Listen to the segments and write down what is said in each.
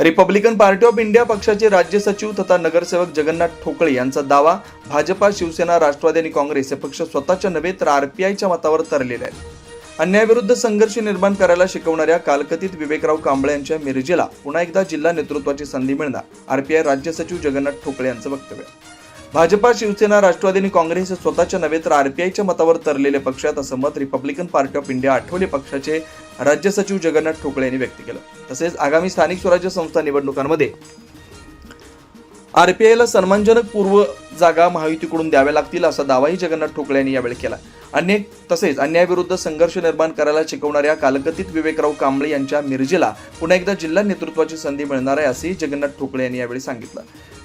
Republican party of India पक्षाचे राज्य सचिव तथा नगरसेवक जगन्नाथ ठोकळे यांचा दावा भाजपा शिवसेना राष्ट्रवादी आणि काँग्रेस हे पक्ष स्वतःच्या नव्हे तर आरपीआयच्या मतावर तरलेले आहेत. अन्यायाविरुद्ध संघर्ष निर्माण करायला शिकवणाऱ्या कालकथित विवेकराव कांबळे यांच्या मिरजेला पुन्हा एकदा जिल्हा नेतृत्वाची संधी मिळणार आरपीआय राज्य सचिव जगन्नाथ ठोकळे यांचं वक्तव्य. भाजपा शिवसेना राष्ट्रवादी आणि काँग्रेस स्वतःच्या नव्हे तर आरपीआयच्या मतावर तरलेले पक्ष आहेत असं मत republican party of India Athawale पक्षाचे राज्य सचिव जगन्नाथ ठोकळे यांनी व्यक्त केलं. तसेच आगामी स्थानिक स्वराज्य संस्था निवडणुकांमध्ये आरपीआयला सन्मानजनक पूर्व जागा महायुतीकडून द्याव्या लागतील असा दावाही जगन्नाथ ठोकळे यांनी यावेळी केला. अन्य तसेच अन्यायाविरुद्ध संघर्ष निर्माण करायला शिकवणाऱ्या कालकथित विवेकराव कांबळे यांच्या मिरजेला पुन्हा एकदा जिल्हा नेतृत्वाची संधी मिळणार आहे असंही जगन्नाथ ठोकळे यांनी यावेळी सांगितलं.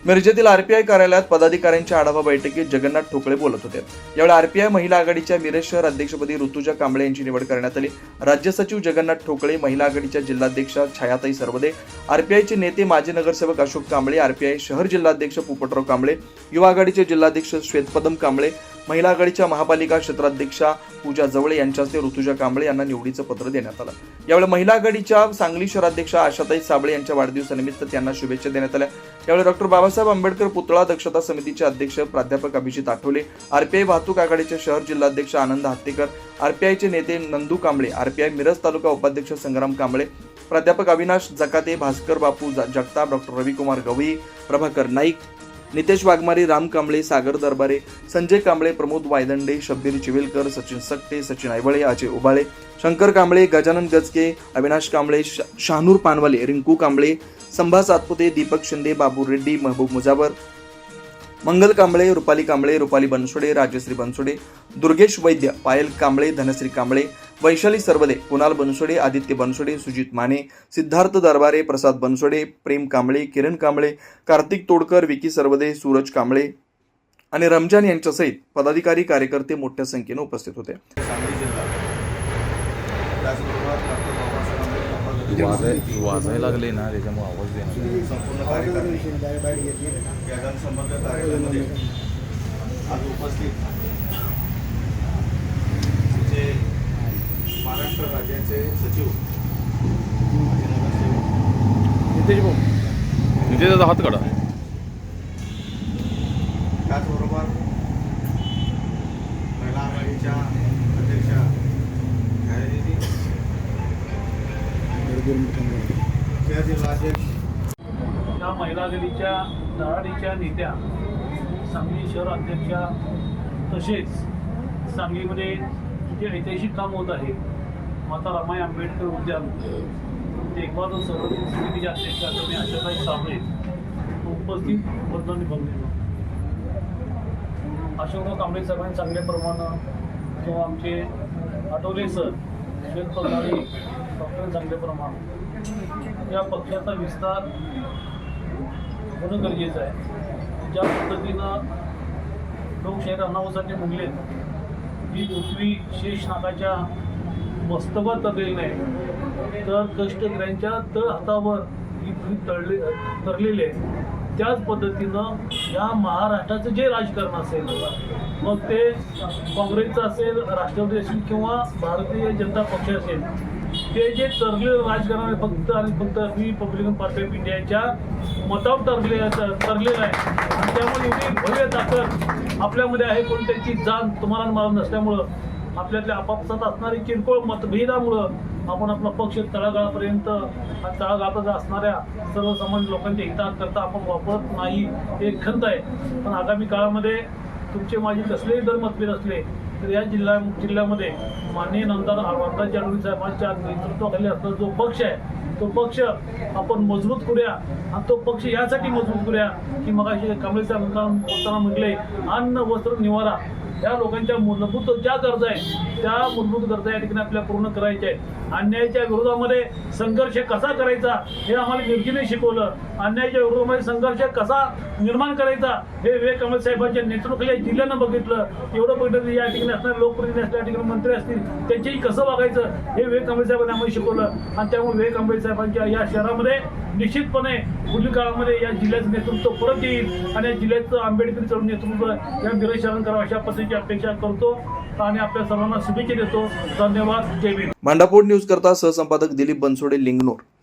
मिरजेतील आरपीआय कार्यालयात पदाधिकाऱ्यांच्या आढावा बैठकीत जगन्नाथ ठोकळे बोलत होते. यावेळी आरपीआय महिला आघाडीच्या मिरज शहर अध्यक्षपदी ऋतुजा कांबळे यांची निवड करण्यात आली. राज्य सचिव जगन्नाथ ठोकळे महिला आघाडीच्या जिल्हाध्यक्षा छायाताई सर्वदे आरपीआयचे नेते माजी नगरसेवक अशोक कांबळे आरपीआय शहर जिल्हा जिल्हाध्यक्ष पोपटराव कांबळे युवा आघाडीचे जिल्हाध्यक्ष श्वेतपदम कांबळे महिला आघाडीच्या महापालिका क्षेत्राध्यक्षा पूजा जवळे यांच्या हस्ते ऋतुजा कांबळे यांना निवडीचं पत्र देण्यात आलं. यावेळी महिला आघाडीच्या सांगली शहराध्यक्षा आशाताई साबळे यांच्या वाढदिवसानिमित्त त्यांना शुभेच्छा देण्यात आल्या. यावेळी डॉक्टर बाबासाहेब आंबेडकर पुतळा दक्षता समितीचे अध्यक्ष प्राध्यापक अभिजित आठवले आरपीआय वाहतूक आघाडीचे शहर जिल्हाध्यक्ष आनंद हत्तेकर आरपीआयचे नेते नंदू कांबळे आरपीआय मिरज तालुका उपाध्यक्ष संग्राम कांबळे प्राध्यापक अविनाश जकाते भास्कर बापू ज- जगताप डॉक्टर रविकुमार गवई प्रभाकर नाईक नितेश वाघमारे राम कांबळे सागर दरबारे संजय कांबळे प्रमोद वायदंडे शब्बीर चिवेलकर सचिन सक्टे सचिन ऐवळे अजय उबाळे शंकर कांबळे गजानन गजके अविनाश कांबळे श- पानवाले रिंकू कांबळे संभा सातपुते दीपक शिंदे बाबू रेड्डी महबूब मुजावर मंगल कांबळे रुपाली कांबळे रुपाली बनसोडे राजश्री बनसोडे दुर्गेश वैद्य पायल कांबळे धनश्री कांबळे वैशाली सरवदे कुणाल बनसोडे आदित्य बनसोडे सुजित माने सिद्धार्थ दरबारे प्रसाद बनसोडे प्रेम कांबळे किरण कांबळे कार्तिक तोडकर विकी सरवदे सूरज कांबळे आणि रमजान यांच्यासहित पदाधिकारी कार्यकर्ते मोठ्या संख्येने उपस्थित होते सांगली जिल्हा त्याचबरोबर डॉक्टर बाबासाहेब आंबेडकर पद्धती वाजाय वाजायला लागले ना त्याच्यामुळे आवाज देणार संपूर्ण आज उपस्थित. महाराष्ट्र राज्याचे सचिव. नितेश भाऊ. नितेशचा हात काढा त्याचबरोबर महिला आघाडीच्या अध्यक्षा छायादीदी शहर जिल्हाध्यक्ष या महिला आघाडीच्या धडाडीच्या नेत्या सांगली शहर अध्यक्षा तसेच सांगलीमध्ये जे ऐतिहासिक काम होत आहे माता रमाई आंबेडकर उद्यान देखभाल व संरक्षण समितीच्या अध्यक्षा आदरणीय आशाताई साबळे उपस्थित बदलांनी निभवले अशोकराव कांबळे साहेबांनी सांगल्याप्रमाणे किंवा आमचे आठवले सर श्वेत पगारी डॉक्टर सांगल्याप्रमाणे या पक्षाचा विस्तार होणं गरजेचं आहे. ज्या पद्धतीनं लोकशाही अनावसाठी म्हणले ही पृथ्वी शेष नागाच्या मस्तकात तरलेली नाही. तर कष्टकऱ्यांच्या तळ हातावर ही पृथ्वी तळले तरलेली आहे. त्याच पद्धतीनं या महाराष्ट्राचं जे राजकारण असेल मग ते काँग्रेसचं असेल राष्ट्रवादी असेल किंवा भारतीय जनता पक्ष असेल ते जे तरले राजकारण आहे फक्त आणि फक्त रिपब्लिकन पार्टी ऑफ इंडियाच्या मतावर तरले तरलेलं आहे. आणि त्यामुळे एवढी भव्य ताकद आपल्यामध्ये आहे पण त्याची जाण तुम्हाला मला नसल्यामुळं आपल्यातल्या आपापसात असणारी किरकोळ मतभेदामुळं आपण आपला पक्ष तळागाळापर्यंत आणि तळागाळात असणाऱ्या सर्वसामान्य लोकांच्या हिताकरता आपण वापरत नाही हे एक खंत आहे. पण आगामी काळामध्ये तुमचे माझे कसलेही जर मतभेद असले तर या जिल्हा जिल्ह्यामध्ये माननीय नंतर आमदार जानवी साहेबांच्या नेतृत्वाखाली असणारा जो पक्ष आहे तो पक्ष आपण मजबूत करूया आणि तो पक्ष यासाठी मजबूत करूया की मग कांबळे साहेब बोलताना म्हटले अन्न वस्त्र निवारा ह्या लोकांच्या मूलभूत ज्या गरजा आहेत त्या मूलभूत गरजा या ठिकाणी आपल्या पूर्ण करायच्या आहेत. अन्यायाच्या विरोधामध्ये संघर्ष कसा करायचा हे आम्हाला निर्जीने शिकवलं. अन्यायाच्या विरोधामध्ये संघर्ष कसा निर्माण करायचा हे विवेक कमल साहेबांच्या नेतृत्वाखाली जिल्ह्यानं बघितलं. एवढं बघितलं या ठिकाणी असणारे लोकप्रतिनिधी असतील या ठिकाणी मंत्री असतील त्यांच्याही कसं वागायचं हे विवेक कमल साहेबांनी आम्हाला शिकवलं. आणि त्यामुळे विवेक कमल साहेबांच्या या शहरामध्ये निश्चितपणे पुढील काळामध्ये या जिल्ह्याचं नेतृत्व परत येईल आणि या जिल्ह्याचं आंबेडकरी नेतृत्व या मिरज शरण करावं अशा पद्धतीची अपेक्षा करतो. आणि आपल्या सर्वांना शुभेच्छा देतो. धन्यवाद. जय भीम. भांडाफोड न्यूज करता सहसंपादक दिलीप बनसोडे लिंगनोर.